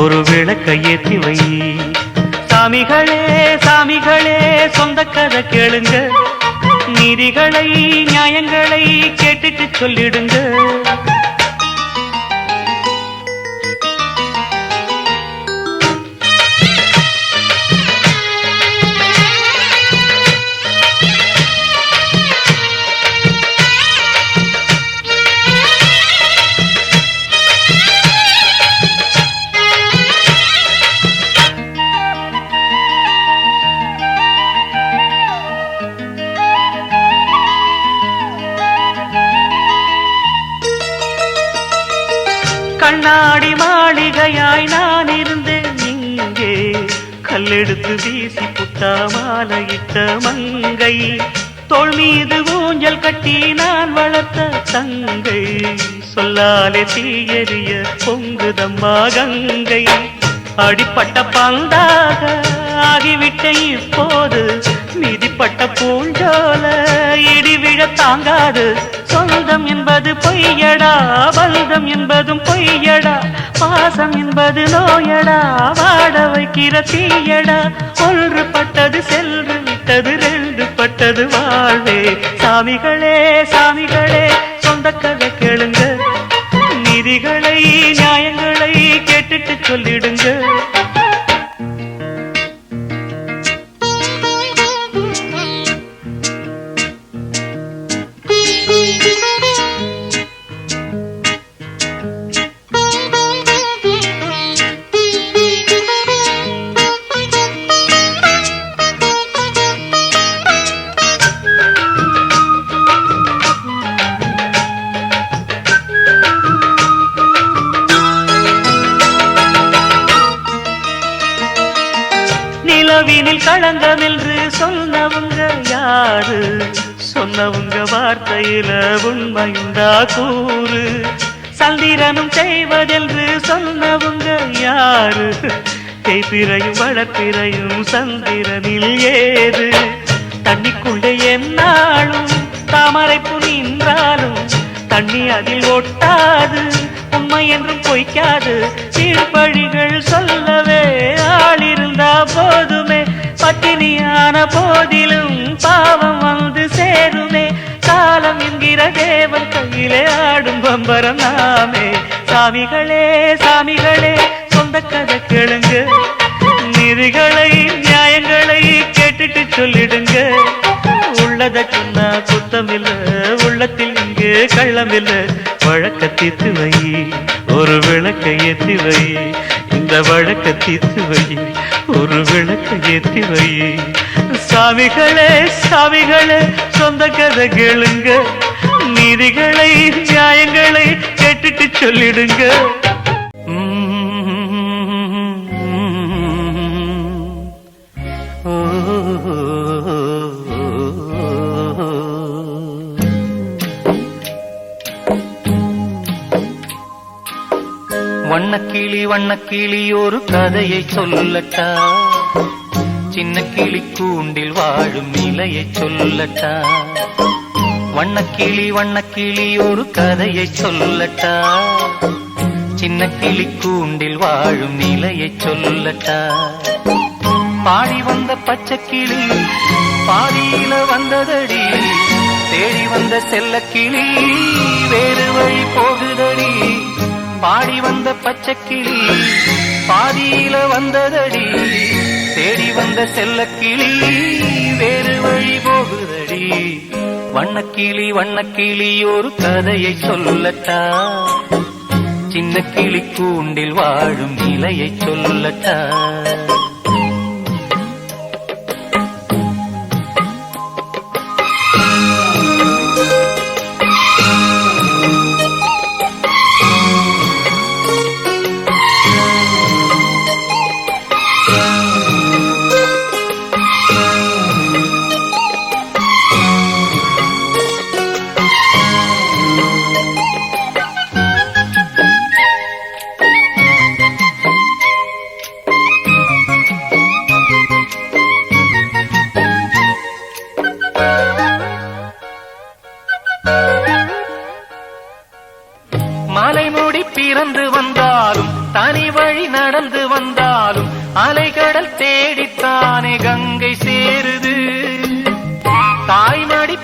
ஒரு விளக்கை ஏற்றி வை சாமிகளே சாமிகளே சொந்த கதை கேளுங்க. நீதிகளை நியாயங்களை கேட்டுட்டு சொல்லிடுங்க. நாடி மாளிகையாய் நான் இருந்தேன் இங்கே கல்லெடுத்து வீசி புட்டா மாலையிட்ட மங்கை. தோள் மீது ஊஞ்சல் கட்டி நான் வளர்த்த தங்கை. சொல்லாலே தீயறிய பொங்குதம்மா கங்கை. அடிப்பட்ட பந்தாக ஆகிவிட்ட இப்போது. மிதிப்பட்ட பூஞ்சோல இடிவிழ தாங்காது. சொந்தம் என்பது பொய்யடா பல்தம் என்பதும் பாசம் நோயடா வாட வைக்கிற தீயடா. ஒன்று பட்டது சென்று விட்டது ரெண்டு பட்டது வாழ்வே. சாமிகளே சாமிகளே சொந்த கதை கேளுங்க. நிதிகளை நியாயங்களை கேட்டுட்டு சொல்லிடுங்க. சொன்ன உங்க வார்த்தையில உண்மையுண்டா கூறு. சந்திரனும் செய்வதென்று சொன்னவங்க யாரு? தேய்பிரையும் வளர்ப்பிரையும் சந்திரனில் ஏது? தண்ணிக்குள்ளே என்னாலும் தாமரை நின்றாலும் தண்ணி அதில் ஒட்டாது. உண்மை என்றும் பொய்க்காது. சீர்பழிகள் சொல்லவே ஆளிருந்தா போதுமே. பட்டினியான போதிலும் தேவன் ஆடும் பம்பரம் நாமே. சாமிகளே சாமிகளே சொந்த கதை கேளுங்க. நிதிகளை நியாயங்களை கேட்டுட்டு சொல்லிடுங்க. உள்ளத சொன்னா குத்தமில்ல உள்ளத்தில் இங்கு கள்ளமில்ல. வழக்க தீர்த்து வை ஒரு விளக்க ஏற்றி வை. இந்த வழக்க தீர்த்து வை ஒரு விளக்க ஏற்றி வை. சாமிகளே சாமிகளே சொந்த கதை கேளுங்க. நீதிகளை நியாயங்களை கேட்டுட்டு சொல்லிடுங்க. வண்ணக்கிளி வண்ணக்கிளி ஒரு கதையை சொல்லட்டா? சின்ன கிளி கூண்டில் வாழும் நிலையை சொல்லட்டா? வண்ணக்கிளி வண்ணக்கிளி ஒரு கதையை சொல்லட்டா? சின்ன கிளி கூண்டில் வாழும் நிலையை சொல்லட்டா? பாடி வந்த பச்சை கிளி பாதியில வந்ததடி. தேடி வந்த செல்ல கிளி வேறு வழி போகுதடி. பாடி வந்த பச்சை கிளி பாதியில வந்ததடி. தேடி வந்த செல்ல கிளி வேறு வழி போகுதடி. வண்ணக்கிளி வண்ணக்கிளி ஒரு கதையை சொல்லட்டா? சின்ன கிளி கூண்டில் வாழும் நிலையை சொல்லட்டா?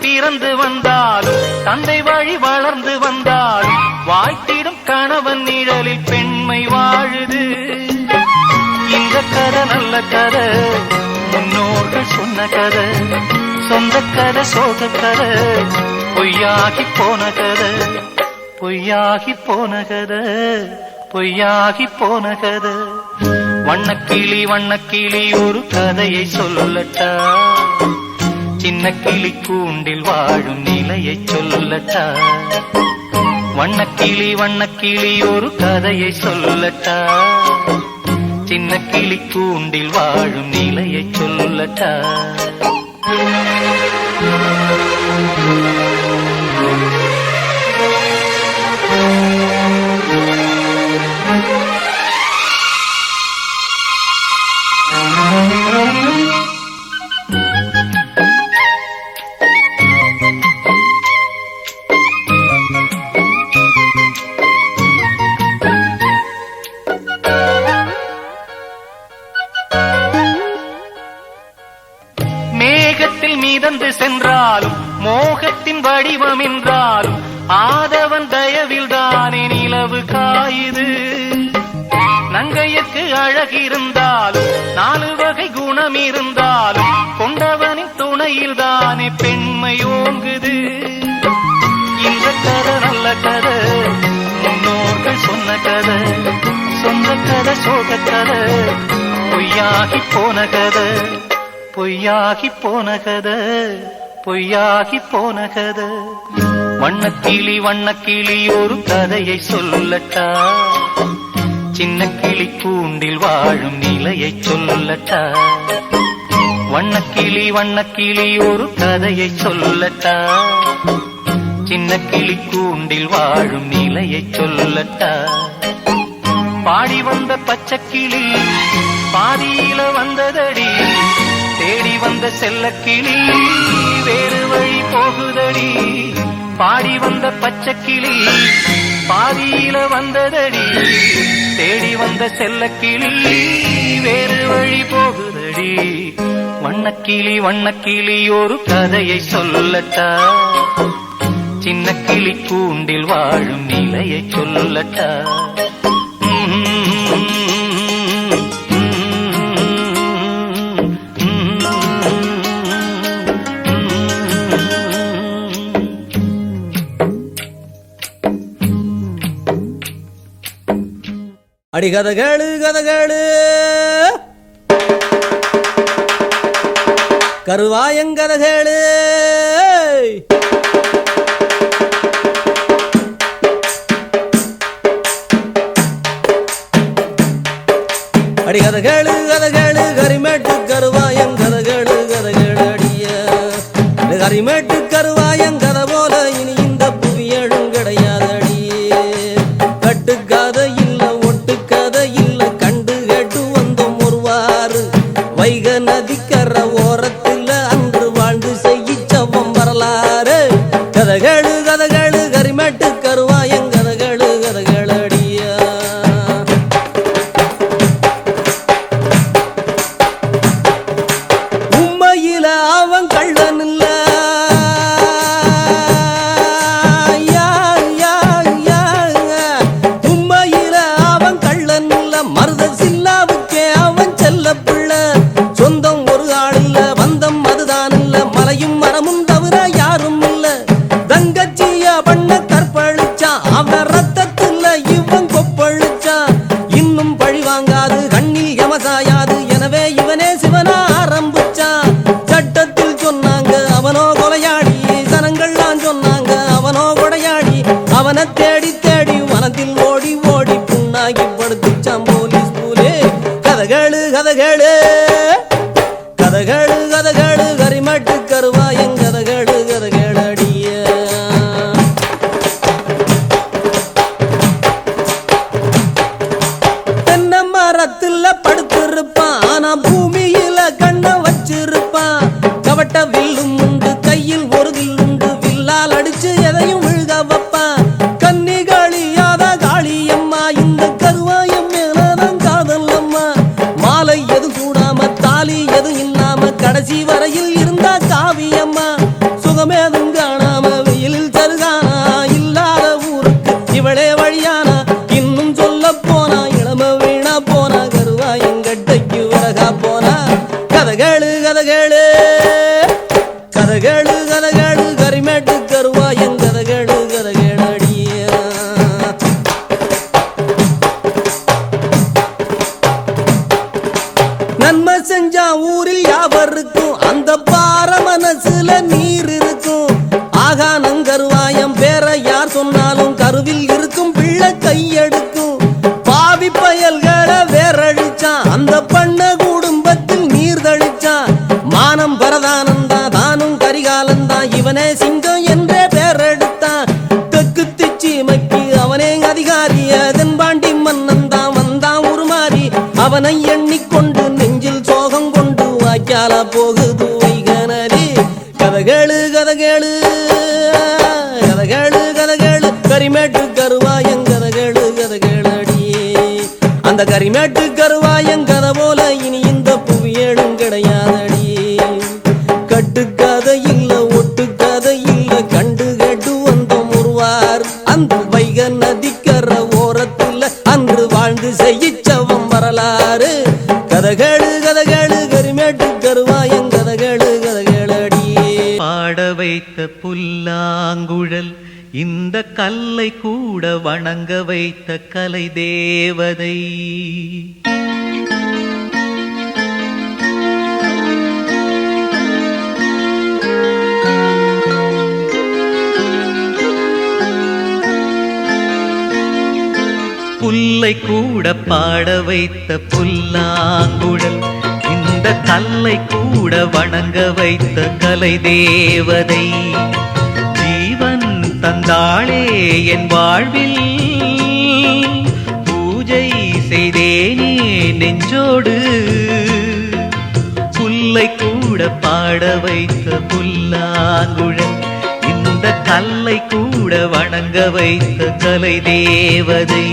பிறந்து வந்தாலும் தந்தை வழி வளர்ந்து வந்தாலும் வாழ்த்திடும் கணவன் நிழலில் பெண்மை வாழுது. இந்த கதை நல்ல கதை முன்னோர்கள் சொன்ன கதை சொந்த கதை சோக கதை பொய்யாகி போன கதை பொய்யாகி போன கதை பொய்யாகி போன கதை. வண்ணக்கிளி வண்ணக்கிளி ஒரு கதையை சொல்லட்டா? சின்ன கிளி கூண்டில் வாழும் நிலையை சொல்லட்டா வண்ணக்கிளி வண்ணக்கிளி ஒரு கதையை சொல்லட்டா சின்ன கிளி கூண்டில் வாழும் நிலையை சொல்லட்டா வடிவம் என்றாலும் ஆதவன் தயவில் தானே நிலவு காயுது. நங்கையுக்கு அழகிருந்தாலும் நாலு வகை குணம் இருந்தாலும் கொண்டவனின் துணையில் தானே பெண்மை ஓங்குது. இந்த கதை நல்ல கதை முன்னோர்கள் சொன்ன கதை சொந்த கதை சோக கதை பொய்யாகி போன கதை பொய்யாகி போன கதை. பொய்யாகி போன கதை. வண்ணக்கிளி வண்ணக்கிளி ஒரு கதையை சொல்லட்டா? சின்ன கிளி கூண்டில் வாழும் நிலையை சொல்லட்டா? வண்ணக்கிளி வண்ணக்கிளி ஒரு கதையை சொல்லட்டா? சின்ன கிளி கூண்டில் வாழும் நிலையை சொல்லட்டா? பாடி வந்த பச்சைக்கிளி பாதியில வந்ததடி. தேடி வந்த செல்லக்கிளி வேறு வழி போகுதடி. பாடி வந்த பச்சக்கிளி பாதியில வந்ததடி. தேடி வந்த செல்லக்கிளி வேறு வழி போகுதடி. வண்ணக்கிளி வண்ணக்கிளி ஒரு கதையை சொல்லட்டா. சின்ன கிளி கூண்டில் வாழும் நிலையை சொல்லட்டா. அடி கதை கேளு கதை கேளு கருவாயங்கதை கேளு அடி கதை கேளு கதை கேளு கரிமேட்டு கருவாயங்கதை கேளு கதை கேளு அடிய கரிமேட்டு கருவாயங்கதை போல இனி கதை கேளு கதை கேளு. அவனை எண்ணிக்கொண்டு நெஞ்சில் சோகம் கொண்டு வாய்க்கால போகுது வைகனரி கதகேளு கதகேளு கதகேளு கதகேளு. கரிமேட்டு கருவாயங்கதகேளு கதகேளு அடியே அந்த கரிமேட்டு கரு பாட வைத்த புல்லாங்குழல் இந்த கல்லை கூட வணங்க வைத்த கலை தேவதை. புல்லை கூட பாட வைத்த புல்லாங்குழல் இந்த கல்லை கூட வணங்க வைத்த கலை தேவதை. ஜீவன் தந்தாளே என் வாழ்வில். பூஜை செய்தேனே நெஞ்சோடு. புல்லை கூட பாட வைத்த புல்லாங்குழல் இந்த கல்லை கூட வணங்க வைத்த கலை தேவதை.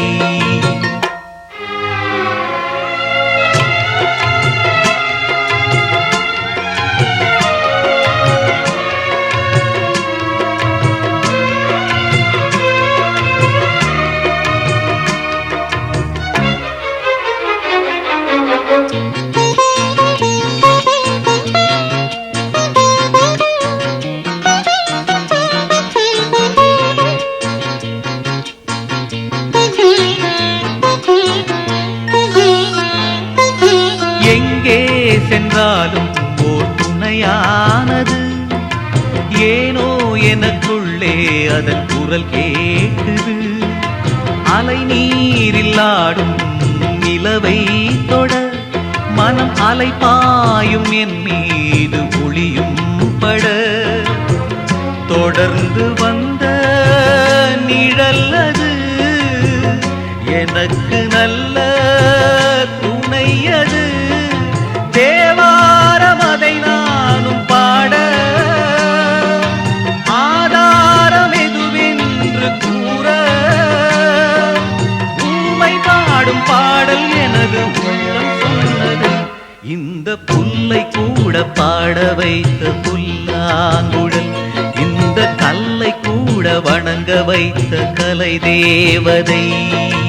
மனம் பாயும் என் மீது ஒளியும் பட. தொடர்ந்து வந்த தேவதை.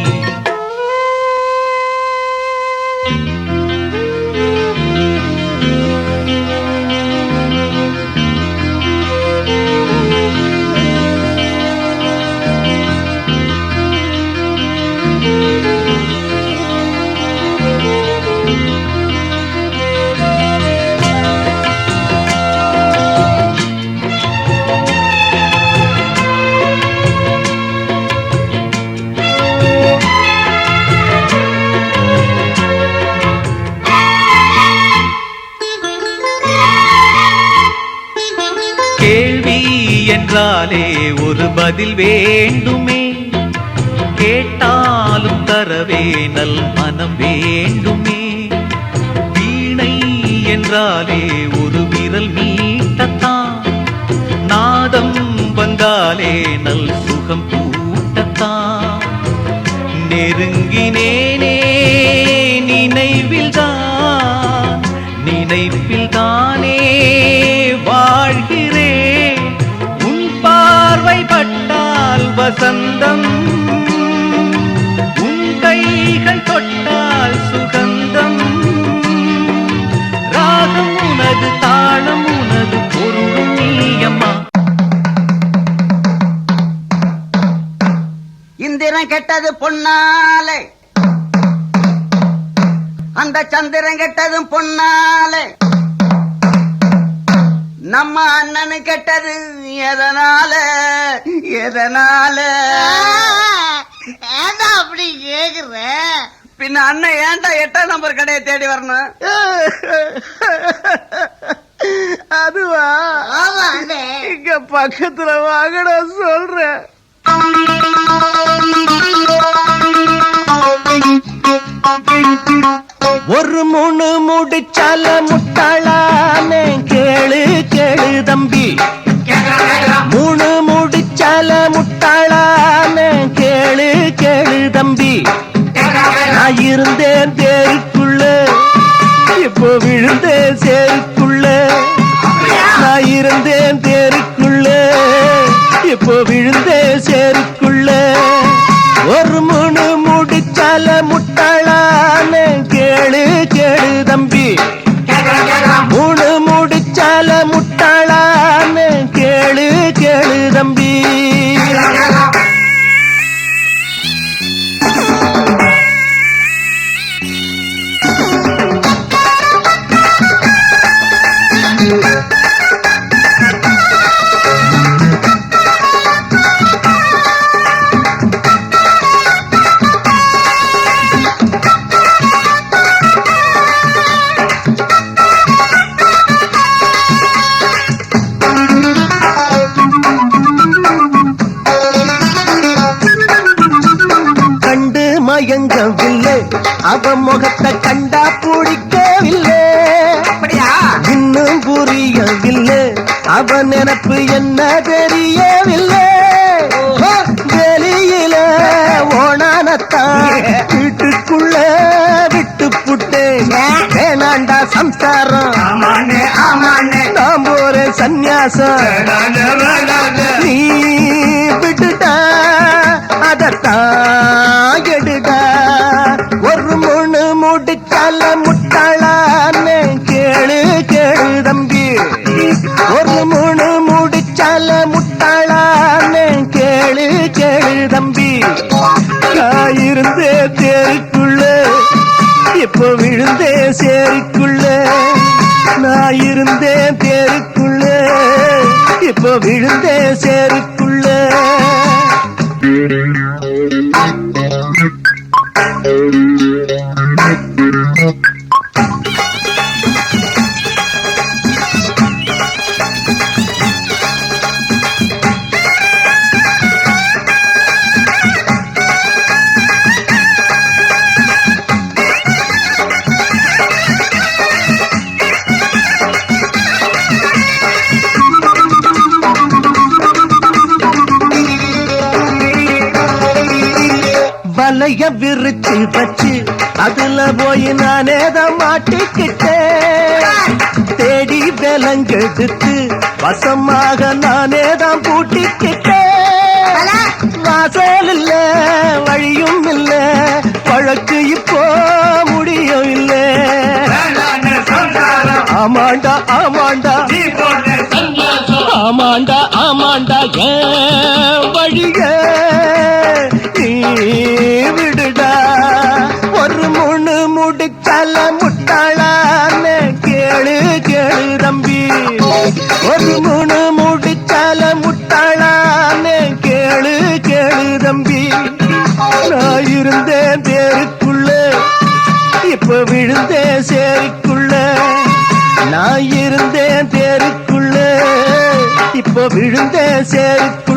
பதில் வேண்டுமே. கேட்டாலும் தரவே நல் மனம் வேண்டுமே. வீணை என்றாலே ஒரு விரல் மீட்டத்தான். நாதம் வந்தாலே நல் சுகம் கூட வசந்தம் உன் கைகள் தொட்டால் சுகந்தம். ராகம் உனது தாளம் உனது பொருளும் நீயம்மா. இந்திரன் கெட்டது பொன்னாலே. அந்த சந்திரன் கெட்டதும் பொன்னாலே. நம்ம அண்ணனு கெட்டது எதனால? எதனால? ஏன்டா அப்படி கேக்குற? பின்ன அண்ணன் ஏன்டா எட்டாம் நம்பர் கடையை தேடி வரணும்? அதுவா? இங்க பக்கத்துல வாங்கடா சொல்றேன். ஒரு மூணு முடிச்சால முட்டாளானே. கேளு கேளு தம்பி. மூணு முடிச்சால முட்டாளானே. கேளு கேளு தம்பி. நான் இருந்தேன் தேருக்குள்ள. இப்போ விழுந்தேன் வீட்டுக்குள்ள விட்டு புட்டேன் வேணாண்டா சம்சாரம். நான் போறேன் சந்நியாசம். நீ இருந்தேன் தேருக்குள்ள இப்போ விழுந்தேன் சேருக்குள்ள Thank you. போய் நானே தான் மாட்டிக்கிட்டேன். தேடி விலங்கெடுத்து வசமாக நானே தான் பூட்டிக்கிட்டேன். வாசல் இல்ல வழியும் இல்ல வழக்கு இப்போ முடியும் இல்ல. ஆமாண்டா ஆமாண்டா. ஆமாண்டா ஆமாண்டா ஏன் வழிய தம்பி நான் இருந்தேன் தேருக்குள்ள இப்ப விழுந்தேன் சேரிக்குள்ள. நான் இருந்தேன் தேருக்குள்ள இப்ப விழுந்தேன் சேருக்கு